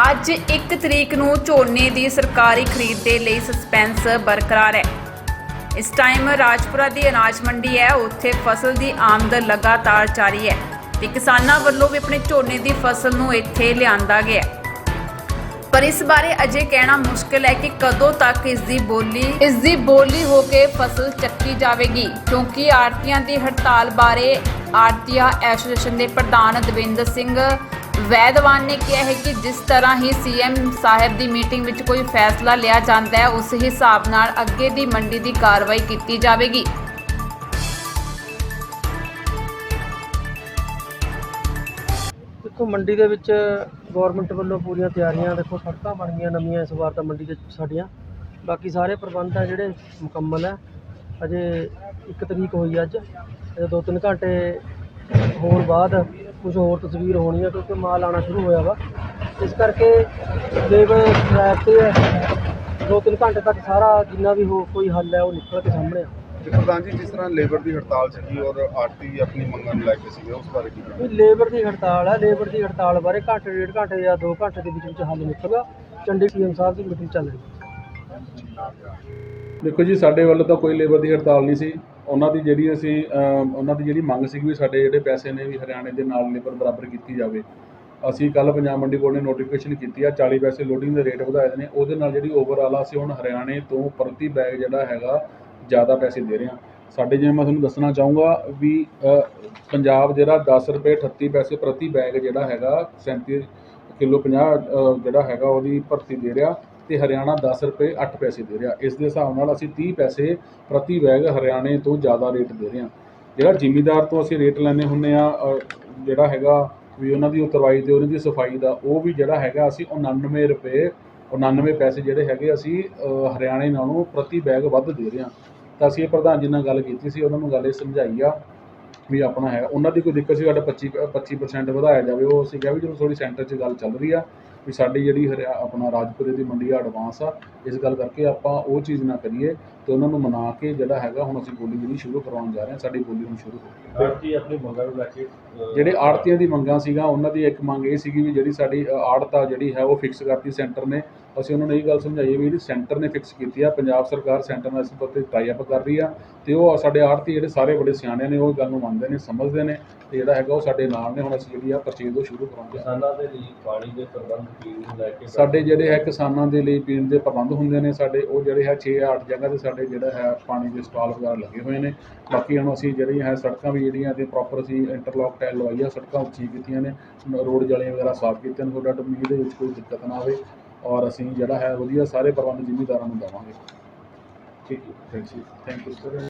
ਅੱਜ 1 ਤਰੀਕ ਨੂੰ ਝੋਨੇ ਦੀ ਸਰਕਾਰੀ ਖਰੀਦ ਦੇ ਲਈ ਸਸਪੈਂਸ ਬਰਕਰਾਰ ਹੈ। ਇਸ ਟਾਈਮ ਰਾਜਪੁਰਾ ਦੀ ਅਨਾਜ ਮੰਡੀ ਹੈ, ਉੱਥੇ ਫਸਲ ਦੀ ਆਮਦ ਲਗਾਤਾਰ ਜਾਰੀ ਹੈ ਤੇ ਕਿਸਾਨਾਂ ਵੱਲੋਂ ਵੀ ਆਪਣੇ ਝੋਨੇ ਦੀ ਫਸਲ ਨੂੰ ਇੱਥੇ ਲਿਆਂਦਾ ਗਿਆ ਪਰ ਇਸ ਬਾਰੇ ਅਜੇ ਕਹਿਣਾ ਮੁਸ਼ਕਲ ਹੈ ਕਿ ਕਦੋਂ ਤੱਕ ਇਸ ਦੀ ਬੋਲੀ, ਇਸ ਦੀ ਬੋਲੀ ਹੋ ਕੇ ਫਸਲ ਚੱਕੀ ਜਾਵੇਗੀ, ਕਿਉਂਕਿ ਆੜਤੀਆਂ ਦੀ ਹੜਤਾਲ ਬਾਰੇ ਆੜਤੀਆ ਐਸੋਸੀਏਸ਼ਨ ਦੇ ਪ੍ਰਧਾਨ ਦਵਿੰਦਰ ਸਿੰਘ ਵੈਦਵਾਨ ਨੇ ਕਿਹਾ ਹੈ ਕਿ ਜਿਸ ਤਰ੍ਹਾਂ ਹੀ ਸੀਐਮ ਸਾਹਿਬ ਦੀ ਮੀਟਿੰਗ ਵਿੱਚ ਕੋਈ ਫੈਸਲਾ ਲਿਆ ਜਾਂਦਾ ਹੈ, ਉਸ ਹਿਸਾਬ ਨਾਲ ਅੱਗੇ ਦੀ ਮੰਡੀ ਦੀ ਕਾਰਵਾਈ ਕੀਤੀ ਜਾਵੇਗੀ। ਦੇਖੋ, ਮੰਡੀ ਦੇ ਵਿੱਚ ਗਵਰਨਮੈਂਟ ਵੱਲੋਂ ਪੂਰੀਆਂ ਤਿਆਰੀਆਂ, ਦੇਖੋ, ਸੜਕਾਂ ਬਣ ਗਈਆਂ ਨਵੀਆਂ ਇਸ ਵਾਰ ਤਾਂ ਮੰਡੀ ਦੇ ਵਿੱਚ ਸਾਡੀਆਂ। ਬਾਕੀ ਸਾਰੇ ਪ੍ਰਬੰਧ ਆ ਜਿਹੜੇ ਮੁਕੰਮਲ ਹੈ ਅਜੇ ਇੱਕ ਤਰੀਕ ਹੋਈ ਅੱਜ, ਅਜੇ 2-3 ਘੰਟੇ ਹੋਰ ਬਾਅਦ ਕੁਝ ਹੋਰ ਤਸਵੀਰ ਹੋਣੀ ਹੈ ਕਿਉਂਕਿ ਮਾਲ ਆਉਣਾ ਸ਼ੁਰੂ ਹੋਇਆ ਵਾ। ਇਸ ਕਰਕੇ ਲੇਬਰ ਟਰੈਕ ਤੇ ਹੈ 2-3 ਘੰਟੇ ਤੱਕ ਸਾਰਾ ਜਿੰਨਾ ਵੀ ਹੋ ਕੋਈ ਹੱਲ ਹੈ ਉਹ ਨਿਕਲ ਕੇ ਸਾਹਮਣੇ ਆ। ਪ੍ਰਧਾਨ ਜੀ ਜਿਸ ਤਰ੍ਹਾਂ ਲੇਬਰ ਦੀ ਹੜਤਾਲ ਸੀਗੀ ਔਰ ਆਰਟੀ ਆਪਣੀ ਮੰਗਾਂ ਨੂੰ ਲੈ ਕੇ ਸੀਗੇ ਉਸ ਬਾਰੇ ਕੀ? ਵੀ ਲੇਬਰ ਦੀ ਹੜਤਾਲ ਹੈ ਲੇਬਰ ਦੀ ਹੜਤਾਲ ਬਾਰੇ ਘੰਟੇ ਡੇਢ ਘੰਟੇ ਜਾਂ 2 ਘੰਟੇ ਦੇ ਵਿੱਚ ਵਿੱਚ ਹੱਲ ਨਿਕਲੇਗਾ। ਚੰਡੀ ਸੀਐਮ ਸਾਹਿਬ ਦੀ ਮੀਟਿੰਗ ਚੱਲ ਰਹੀ ਹੈ। ਦੇਖੋ ਜੀ ਸਾਡੇ ਵੱਲੋਂ ਤਾਂ ਕੋਈ ਲੇਬਰ ਦੀ ਹੜਤਾਲ ਨਹੀਂ ਸੀ। ਉਹਨਾਂ ਦੀ ਜਿਹੜੀ ਅਸੀਂ ਉਹਨਾਂ ਦੀ ਜਿਹੜੀ ਮੰਗ ਸੀ ਵੀ ਸਾਡੇ ਜਿਹੜੇ ਪੈਸੇ ਨੇ ਵੀ ਹਰਿਆਣੇ ਦੇ ਨਾਲ ਲੇਬਰ ਬਰਾਬਰ ਕੀਤੀ ਜਾਵੇ। ਅਸੀਂ ਕੱਲ ਪੰਜਾਬ ਮੰਡੀ ਬੋਰਡ ਨੇ ਨੋਟੀਫਿਕੇਸ਼ਨ ਕੀਤੀ ਆ 40 ਪੈਸੇ ਲੋਡਿੰਗ ਦੇ ਰੇਟ ਵਧਾਏ ਨੇ, ਉਹਦੇ ਨਾਲ ਜਿਹੜੀ ਓਵਰਆਲ ਅਸੀਂ ਹੁਣ ਹਰਿਆਣੇ ਤੋਂ ਪ੍ਰਤੀ ਬੈਗ ਜਿਹੜਾ ਹੈਗਾ, ਜ਼ਿਆਦਾ ਪੈਸੇ ਦੇ ਰਹੇ ਹਾਂ ਸਾਡੇ ਜਿਵੇਂ ਮੈਂ ਤੁਹਾਨੂੰ ਦੱਸਣਾ ਚਾਹੂੰਗਾ ਵੀ ਪੰਜਾਬ ਜਿਹੜਾ 10 ਰੁਪਏ 38 ਪੈਸੇ ਪ੍ਰਤੀ ਬੈਗ ਜਿਹੜਾ ਹੈਗਾ 37 ਕਿਲੋ 50 ਜਿਹੜਾ ਹੈਗਾ ਉਹਦੀ ਭਰਤੀ ਦੇ ਰਿਹਾ। ਤੇ ਹਰਿਆਣਾ 10 ਰੁਪਏ 8 ਪੈਸੇ ਦੇ ਰਿਹਾ। ਇਸ ਦੇ ਹਿਸਾਬ ਨਾਲ ਅਸੀਂ 30 ਪੈਸੇ ਪ੍ਰਤੀ ਬੈਗ ਹਰਿਆਣੇ ਤੋਂ ਜ਼ਿਆਦਾ ਰੇਟ ਦੇ ਰਹੇ ਹਾਂ। ਜਿਹੜਾ ਜ਼ਿਮੀਦਾਰ ਤੋਂ ਅਸੀਂ ਰੇਟ ਲੈਂਦੇ ਹੁੰਨੇ ਆ ਜਿਹੜਾ ਹੈਗਾ ਵੀ ਉਹਨਾਂ ਦੀ ਉਤਰਵਾਈ ਤੇ ਉਹਨਾਂ ਦੀ ਸਫ਼ਾਈ ਦਾ, ਉਹ ਵੀ ਜਿਹੜਾ ਹੈਗਾ ਅਸੀਂ 99 ਰੁਪਏ 99 ਪੈਸੇ ਜਿਹੜੇ ਹੈਗੇ ਅਸੀਂ ਹਰਿਆਣੇ ਨਾਲੋਂ ਪ੍ਰਤੀ ਬੈਗ ਵੱਧ ਦੇ ਰਹੇ ਹਾਂ। ਤਾਂ ਅਸੀਂ ਇਹ ਪ੍ਰਧਾਨ ਜੀ ਨਾਲ ਗੱਲ ਕੀਤੀ ਸੀ, ਉਹਨਾਂ ਨੂੰ ਗੱਲ ਇਹ ਸਮਝਾਈ ਆ ਵੀ ਆਪਣਾ ਹੈ। ਉਹਨਾਂ ਦੀ ਕੋਈ ਦਿੱਕਤ ਸੀ, ਸਾਡਾ 25 25% ਵਧਾਇਆ ਜਾਵੇ, ਉਹ ਅਸੀਂ ਕਿਹਾ ਵੀ ਜਦੋਂ ਥੋੜੀ ਸੈਂਟਰ 'ਚ ਗੱਲ ਚੱਲ ਰਹੀ ਆ। ਵੀ ਸਾਡੀ ਜਿਹੜੀ ਹਰਿਆ ਆਪਣਾ ਰਾਜਪੁਰੇ ਦੀ ਮੰਡੀ ਆ ਐਡਵਾਂਸ ਆ ਇਸ ਗੱਲ ਕਰਕੇ ਆਪਾਂ ਉਹ ਚੀਜ਼ ਨਾ ਕਰੀਏ ਤੇ ਉਹਨਾਂ ਨੂੰ ਮਨਾ ਕੇ ਜਿਹੜਾ ਹੈਗਾ ਹੁਣ ਅਸੀਂ ਬੋਲੀ ਜਿਹੜੀ ਸ਼ੁਰੂ ਕਰਵਾਉਣ ਜਾ ਰਹੇ ਹਾਂ ਸਾਡੀ ਬੋਲੀ ਹੁਣ ਸ਼ੁਰੂ ਹੋ ਗਈ। ਆਪਣੀ ਮੰਗਾਂ ਨੂੰ ਲੈ ਕੇ ਜਿਹੜੇ ਆੜਤੀਆਂ ਦੀ ਮੰਗਾਂ ਸੀਗਾ ਉਹਨਾਂ ਦੀ ਇੱਕ ਮੰਗ ਇਹ ਸੀਗੀ ਵੀ ਜਿਹੜੀ ਸਾਡੀ ਆੜਤ ਜਿਹੜੀ ਹੈ ਉਹ ਫਿਕਸ ਕਰਤੀ ਸੈਂਟਰ ਨੇ। ਅਸੀਂ ਉਹਨਾਂ ਨੂੰ ਇਹ ਗੱਲ ਸਮਝਾਈ ਵੀ ਜਿਹੜੀ ਸੈਂਟਰ ਨੇ ਫਿਕਸ ਕੀਤੀ ਆ ਪੰਜਾਬ ਸਰਕਾਰ ਸੈਂਟਰ ਨਾਲ ਇਸ ਉੱਤੇ ਟਾਈ ਅਪ ਕਰ ਰਹੀ ਆ ਤੇ ਉਹ ਸਾਡੇ ਆੜਤੀ ਜਿਹੜੇ ਸਾਰੇ ਬੜੇ ਸਿਆਣੇ ਨੇ ਉਹ ਗੱਲ ਨੂੰ ਮੰਨਦੇ ਨੇ ਸਮਝਦੇ ਨੇ ਤੇ ਜਿਹੜਾ ਹੈਗਾ ਉਹ ਸਾਡੇ ਨਾਲ ਨੇ ਹੁਣ ਅਸੀਂ ਜਿਹੜੀ ਆ ਪਰਚੇਜ਼ ਉਹ ਸ਼ੁਰੂ ਕਰਾਂਗੇ ਕਿਸਾਨਾਂ ਦੇ ਲਈ ਪਾਣੀ ਦੇ ਪ੍ਰਬੰਧ ਸਾਡੇ ਜਿਹੜੇ ਹੈ ਕਿਸਾਨਾਂ ਦੇ ਲਈ ਪੀਣ ਦੇ ਪ੍ਰਬੰਧ ਹੁੰਦੇ ਨੇ, ਸਾਡੇ ਉਹ ਜਿਹੜੇ ਹੈ 6-8 ਜਗ੍ਹਾ ਤੇ ਸਾਡੇ ਜਿਹੜਾ ਹੈ ਪਾਣੀ ਦੇ ਸਟਾਲ ਵਗੈਰਾ ਲੱਗੇ ਹੋਏ ਨੇ। ਬਾਕੀ ਹੁਣ ਅਸੀਂ ਜਿਹੜੀਆਂ ਹੈ ਸੜਕਾਂ ਵੀ ਜਿਹੜੀਆਂ ਤੇ ਪ੍ਰੋਪਰ ਅਸੀਂ ਇੰਟਰਲੌਕ ਟਾਇਲ ਲਵਾਈ ਆ ਸੜਕਾਂ ਉੱਚੀ ਕੀਤੀਆਂ ਨੇ, ਰੋਡ ਜਾਲੀਆਂ ਵਗੈਰਾ ਸਾਫ਼ ਕੀਤੀਆਂ ਨੇ, ਤੁਹਾਡਾ ਮੀਂਹ ਦੇ ਵਿੱਚ ਕੋਈ ਦਿੱਕਤ ਨਾ ਆਵੇ ਔਰ ਅਸੀਂ ਜਿਹੜਾ ਹੈ ਵਧੀਆ ਸਾਰੇ ਪ੍ਰਬੰਧ ਜ਼ਿਮੀਂਦਾਰਾਂ ਨੂੰ ਦੇਵਾਂਗੇ। ਠੀਕ ਹੈ thank you thank you sir